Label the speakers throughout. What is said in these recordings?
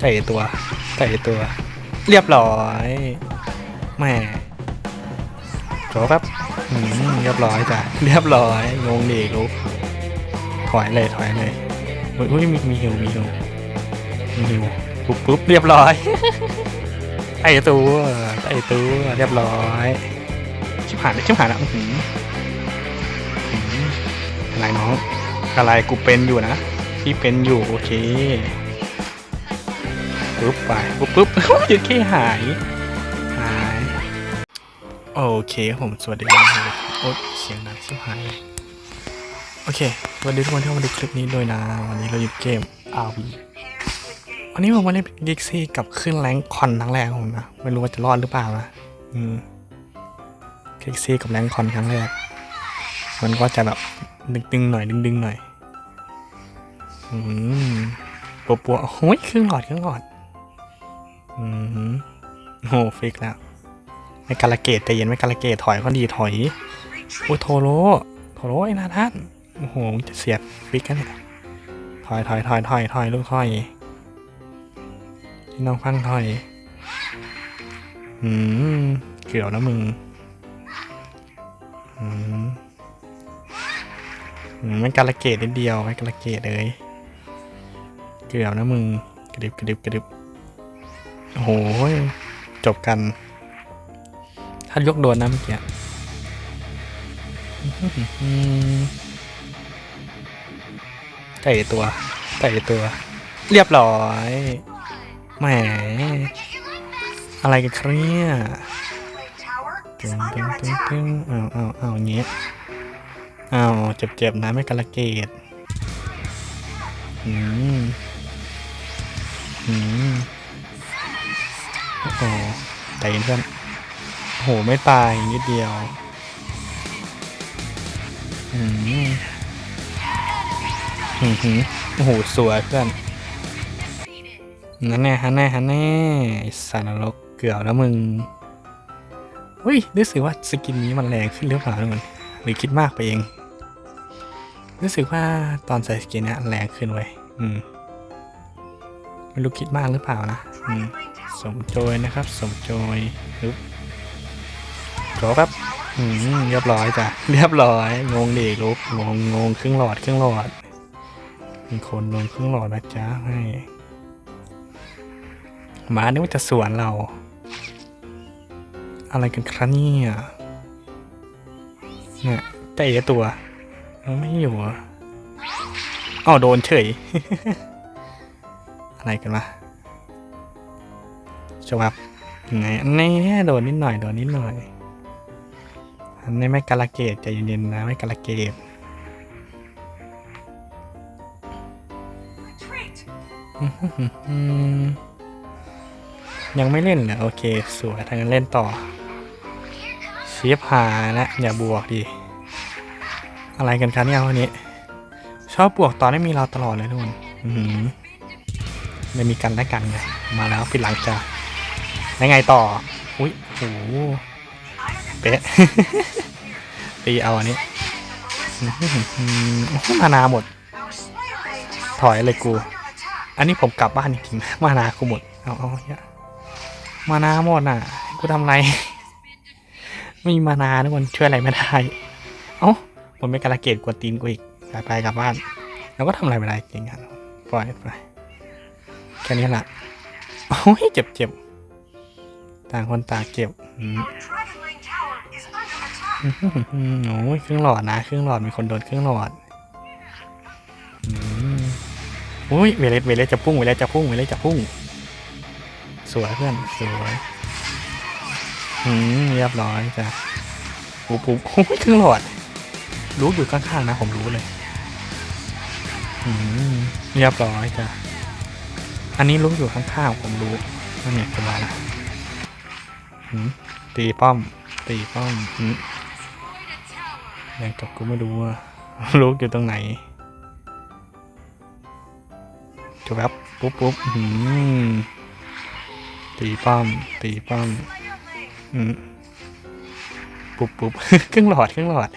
Speaker 1: ใส่ตัวใส่ตัว เรียบร้อยแม่โจแป๊บอืมเรียบร้อยจ้ะเรียบร้อยงงดีลูกถอยเลยถอยเลยอุ้ยมีมีหิวมีหิวมีหิวปุ๊บปุ๊บเรียบร้อยไอตัวไอตัวเรียบร้อยชิบหายชิบหายแล้วอื้อหืออื้อะไรน้องอะไรกูเป็นอยู่นะพี่เป็นอยู่โอเค ปุ๊บไปปุ๊บปุ๊บยืดแค่หายหายโอเคครับผมสวัสดีครับโอ๊ยเสียงดังชิบหายเลยโอเคสวัสดีทุกคนที่เข้ามาดูคลิปนี้ด้วยนะ วันนี้เราอยู่เกม RV วันนี้ผมมาเล่นกิกซี่กับขึ้นแรงค์คอนครั้งแรกของผมนะไม่รู้ว่าจะรอดหรือเปล่านะอืมคลิกซี่กับแรงคอนครั้งแรกมันก็จะแบบดึงๆหน่อยดึงๆหน่อยอืมปัวปัวๆโอ้ยครึ่งหลอดครึ่งหลอด อืมโหฟิกแล้วไม่กาลเกตแต่เย็นไม่กาลเกตถอยก็ดีถอยโอ้ยโทโรโทโรไอ้นาทันโอ้โหจะเสียบฟิกกันเนี่ยถอยถอยถอยถอยถอยลูกถอยที่น้องฟังถอยอืมเกี่ยวนะมึงอืมอืมไม่กาลเกตนิดเดียวไม่กาลเกตเลยเกือบนะมึงกระดิบกระดิบกระดิบ โอ้โหจบกัน ถ้ายกโดนนะเมื่อกี้อืมไต่ตัวไต่ตัว เรียบร้อยแหมอะไรกันครับเนี่ยตึงตึงตึงตึงเอาเอาเอาอย่างเงี้ยเอาเจ็บเจ็บๆนะไม่กระเกตอืมอืม โอ้โหใจเย็นเพื่อนโหไม่ตายนิดเดียวอืมอืมหืมโอ้โหสวยเพื่อนนั่นแน่ฮันแน่ฮันแน่สารนรกเกือบแล้วมึงอุ้ยรู้สึกว่าสกินนี้มันแรงขึ้นหรือเปล่าทุกคนหรือคิดมากไปเอง รู้สึกว่าตอนใส่สกินนี้แรงขึ้นไว้อืมไม่รู้คิดมากหรือเปล่านะอืม สมโจยนะครับ สมโจยปึ๊บรอแป๊บอืมเรียบร้อยจ้ะเรียบร้อย งงดิลูกงงงงครึ่งหลอดครึ่งหลอด มีคนโดนครึ่งหลอดนะจ๊ะให้หมานี่ว่าจะสวนเรา อะไรกันครับเนี่ยเนี่ยแต่เอตัวมันไม่อยู่เหรออ้าวโดนเฉย อะไรกันวะ จบครับยังไงอันนี้โดนนิดหน่อยโดนนิดหน่อย อันนี้ไม่กาลเกตใจเย็นๆนะไม่กาลเกตอืมยังไม่เล่นเหรอโอเค สวยทางนั้นเล่นต่อเชีฟหาและอย่าบวกดิอะไรกันครับเนี่ยวันนี้ ชอบบวกตอนไม่มีเราตลอดเลยทุกคนอือหือไม่มีกันและกันไงมาแล้วปิดหลังจ้า แล้วไงต่อ อุ้ยโหเป๊ะตีเอาอันนี้มานาหมด ถอยเลยกู อันนี้ผมกลับบ้านจริงๆมานากูหมด เอาเอาเนี่ยมานาหมดน่ะ กูทำไร ไม่มีมานาทุกคนช่วยอะไรไม่ได้ เอ้าผมไม่กระเกตกวนตีนกูอีกไปไปกลับบ้าน แล้วก็ทำอะไรไม่ได้จริงๆอะปล่อยไป แค่นี้แหละโอ้ยเจ็บเจ็บ ต่างคนต่างเจ็บอืมอืมโอ้ยเครื่องหลอดนะ เครื่องหลอดมีคนโดนเครื่องหลอดอืมอุ้ยเวเลสเวเลสจะพุ่งเวเลสจะพุ่งเวเลสจะพุ่ง สวยเพื่อนสวยอืมเรียบร้อยจ้ะปุ๊บปุ๊บโอ้ยเครื่องหลอด รู้อยู่ข้างๆนะ ผมรู้เลยอืมเรียบร้อยจ้ะอันนี้รู้อยู่ข้างๆผมรู้นั่นเนี่ยเป็นไรนะหืม ตีป้อม ตีป้อมหืมแรงตกกูไม่รู้ว่าลูกอยู่ตรงไหนจบครับปุ๊บปุ๊บตีป้อม ตีป้อมปุ๊บปุ๊บครึ่งหลอดครึ่งหลอด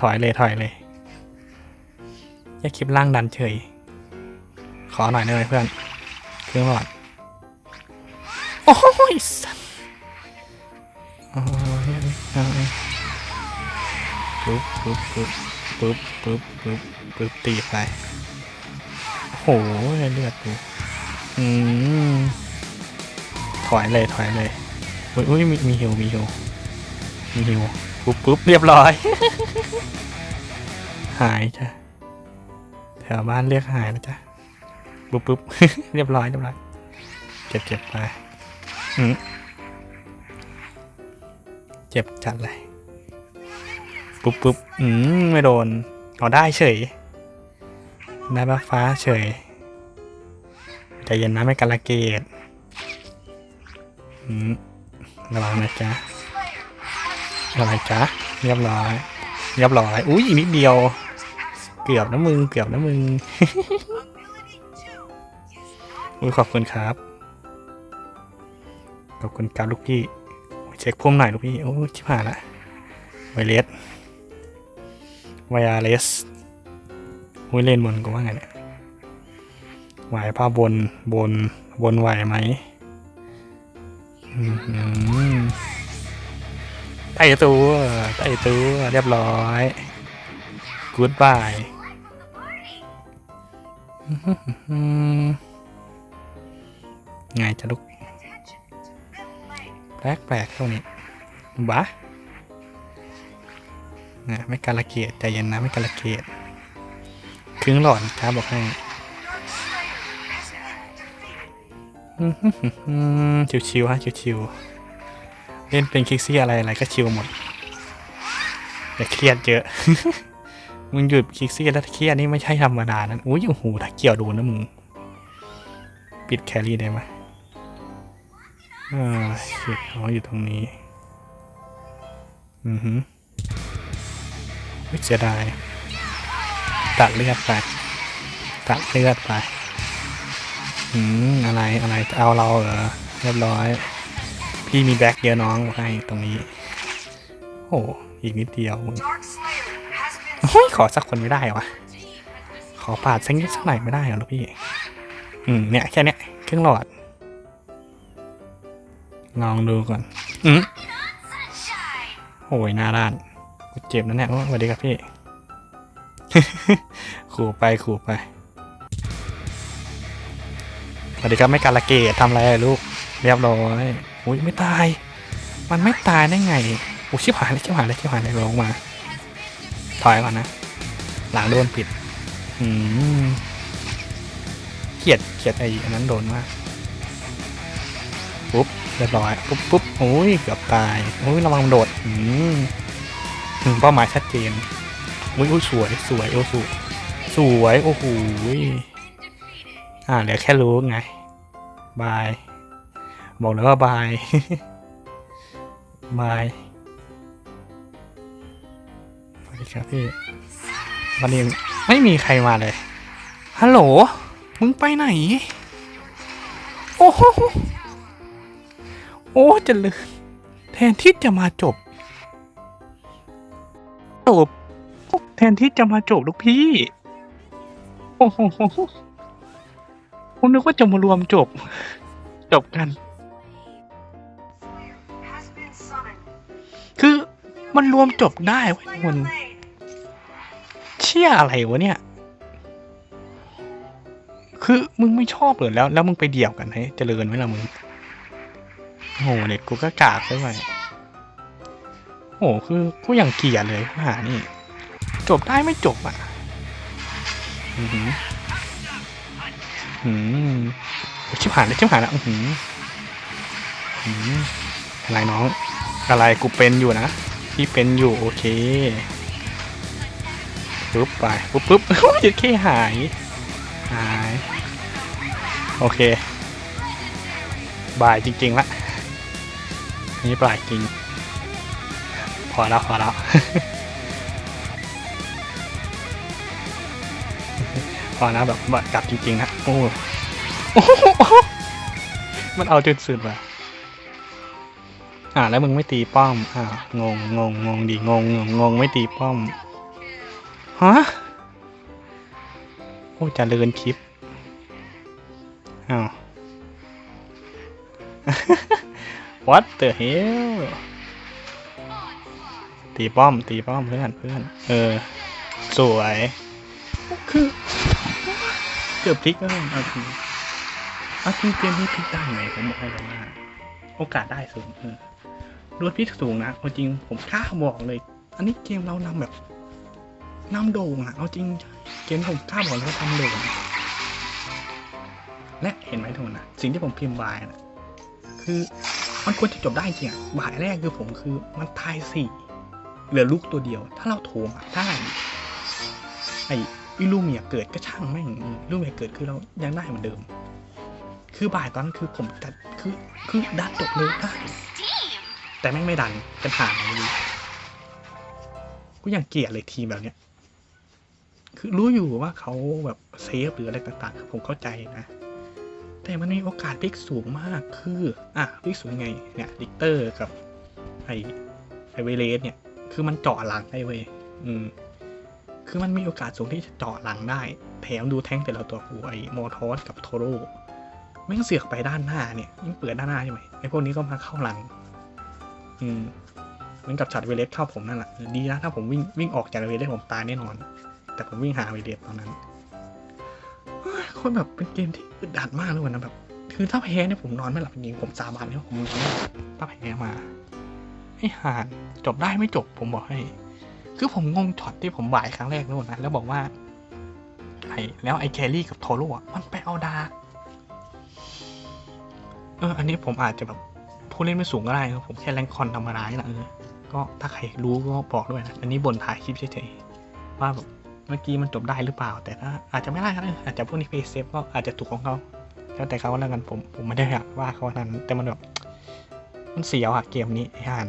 Speaker 1: ถอยเลยถอยเลยแค่คลิปล่างดันเฉย ขอหน่อยได้ไหมเพื่อน เครื่องหลอด โอ้ยสัต ว์โอ้ยเอาปุ๊บปุ๊บปุ๊บปุ๊บปุ๊บปุ๊บปุ๊บตีไปโอ้โหเลือดดูอืมถอยเลยถอยเลยอุ้ยอุ้ยมีมีฮิวมีฮิวมีฮิวปุ๊บปุ๊บเรียบร้อย หายจ้ะแถวบ้านเรียกหายแล้วจ้ะปุ๊บปุ๊บเรียบร้อยเรียบร้อยเจ็บเจ็บไปอืม เจ็บจัดเลย ปุ๊บปุ๊บอืมไม่โดนเอาได้เฉย ได้บ้าฟ้าเฉยใจเย็นนะไม่กันลเกตอืมระวังนะจ๊ะอะไรจ๊ะเรียบร้อยเรียบร้อยอุ้ยอีกนิดเดียว เกือบนะมึง เกือบนะมึงอุ้ยขอบคุณครับ ขอบคุณครับลูกพี่ เช็คพุ่มหน่อยลูกพี่ โอ้ชิบหายละไวเลสไวเลสอุ้ยเล่นบนกูว่าไงเนี่ยไหวป้าบนบนบนไหวไหมอืมไต่ตัวไต่ตัวเรียบร้อยกูดบายไงจะลุก แปลกแปลกๆตรงนี้บ้านะไม่การละเกียดใจเย็นนะไม่การละเกียดครึ่งหลอดครับบอกให้ชิวๆฮะชิวๆเล่นเป็นคิกซี่อะไรอะไรก็ชิวหมดอย่าเครียดเยอะ มึงหยุดคิกซี่แล้วเครียดนี่ไม่ใช่ธรรมดานะอุ้ยโอ้โหถ้าเกี่ยวโดนนะมึง ปิดแครี่ได้ไหม อ่าเช็คเขาอยู่ตรงนี้ อือหือไม่เสียดาย ตัดเลือดไป ตัดเลือดไป อืม อะไร อะไร เอาเราเหรอ เรียบร้อย พี่มีแบ็คเยอะน้องให้ตรงนี้ โอ้อีกนิดเดียวมึง
Speaker 2: Dark Slayer has been
Speaker 1: เฮ้ยขอสักคนไม่ได้วะขอปาดสักนิดสักหน่อยไม่ได้เหรอลูกพี่ อืม เนี่ย แค่เนี้ย เครื่องหลอด ลองดูก่อนอืม
Speaker 2: sunshine.
Speaker 1: โอ้ยหน้าด้านกูเจ็บนะเนี่ยโอ้สวัสดีครับพี่ ขู่ไปขู่ไปสวัสดีครับไม่การละเกดทำอะไรอะลูก เรียบร้อยอุ้ยไม่ตาย มันไม่ตายได้ไงโอ้ชิบหายเลยชิบหายเลยชิบหายเลยลงมา ถอยก่อนนะ หลังโดนปิด อืมเกลียดเกลียดไอ้อันนั้นโดนมากปุ๊บ เรียบร้อยปุ๊บปุ๊บโอ้ยเกือบตายโอ้ยระวังโดดอืมถึงเป้าหมายชัดเจนอุ้ยอุ้ยสวยสวยโอ้สวยสวยโอ้โหยอ่าเหลือแค่รู้ไงบาย บอกเลยว่าบายบายสวัสดีครับพี่วันนี้ไม่มีใครมาเลยฮัลโหลมึงไปไหน โอ้โห อ้เจะเลยแทนที่จะมาจบจบแทนที่จะมาจบลูกพี่ โอ้โหผมนึกว่าจะมารวมจบ จบกัน คือมันรวมจบได้เว้ยมันเชี่ยอะไรวะเนี่ย คือมึงไม่ชอบเหรอแล้ว แล้วมึงไปเดี่ยวกันให้เจริญไหมล่ะมึง โหเด็กกูก็กากไปไปโอ้โหคือกูอย่างเกลียดเลยหานี่ จบได้ไม่จบอะอือหืออืมชิบหายแล้วชิบหายแล้วอือหืออืมอะไรน้อง อะไรกูเป็นอยู่นะพี่เป็นอยู่โอเคปุ๊บไปปุ๊บปุ๊บโอ้ยแค่หายหาย โอเค บายจริงๆละ นี่บ่ายจริง พอแล้วพอแล้วพอแล้วแบบบกลับจริงๆนะโอ้โอ้โหมันเอาจนสุดว่ะอ่าแล้วมึงไม่ตีป้อม อ่างงงงงงดิงงงงงไม่ตีป้อมฮะโอ้จะเลินคลิปอ้าว what the hell ตีป้อม ตีป้อมเพื่อนเพื่อน เออ สวย คือ เกือบพลิกแล้วเอาจริงเอาจริงเกมนี้พลิกได้ไหมผมบอกให้เลยว่าโอกาสได้สูงเออโดนพลิกสูงนะเอาจริงผมกล้าบอกเลย อันนี้เกมเรานำแบบนำโด่งอะเอาจริง เกมผมกล้าบอกเลยว่าทำโด่งและเห็นไหมทุกคนนะสิ่งที่ผมพิมพ์บายนะคือ มันควรจะจบได้จริงอะบายแรกคือผมคือมันทายสี่เหลือลูกตัวเดียว ถ้าเราโถมอะได้ไอ้อิลูเมียเกิดก็ช่างแม่งอิลูเมียเกิดคือเรายังได้เหมือนเดิม คือบ่ายตอนนั้นคือผมจัดคือคือดันจบเลยได้แต่แม่งไม่ดันเป็นหาอะไรดีกูยังเกลียดเลยทีมแบบเนี้ย คือรู้อยู่ว่าเขาแบบเซฟหรืออะไรต่างๆ ผมเข้าใจนะ แต่มันมีโอกาสพลิกสูงมากคือ อะพลิกสูงยังไงเนี่ยดิกเตอร์กับไอไอเวเลสเนี่ย คือมันเจาะหลังได้เว้ยอืม คือมันมีโอกาสสูงที่จะเจาะหลังได้ แถมดูแท้งแต่ละตัวกูไอโมทอสกับโทโร่แม่งเสือกไปด้านหน้าเนี่ยยิ่งเปิดด้านหน้าใช่ไหมไอพวกนี้ก็มาเข้าหลัง อืมเหมือนกับช็อตเวเลสเข้าผมนั่นแหละดีนะถ้าผมวิ่งวิ่งออกจากเวเลสผมตายแน่นอน แต่ผมวิ่งหาเวเลสตอนนั้น เฮ้ยคนแบบเป็นเกมที่อึดอัดมากเลยวันนะแบบ คือถ้าแพ้เนี่ยผมนอนไม่หลับจริงผมสาบานเลยว่าผมนอนไม่หลับถ้าแพ้มาไอ้ห่านจบได้ไม่จบผมบอกให้ คือผมงงช็อตที่ผมบ่ายครั้งแรกนู่นนะแล้วบอกว่าไอ้แล้วไอ้แครี่กับโทโร่อะมันไปเอาดาเอออันนี้ผมอาจจะแบบผู้เล่นไม่สูงก็ได้ครับผมแค่แรงคอนธรรมดานี่แหละเออก็ถ้าใครรู้ก็บอกด้วยนะ อันนี้บนถ่ายคลิปเฉยๆว่าแบบ เมื่อกี้มันจบได้หรือเปล่า แต่ถ้าอาจจะไม่ได้ก็ได้อาจจะพวกนี้เพย์เซฟก็อาจจะถูกของเขาแล้วแต่เขาแล้วกันผมผมไม่ได้อยากว่าเขานั้นแต่มันแบบมันเสียวอะเกมนี้ไอ้ห่าน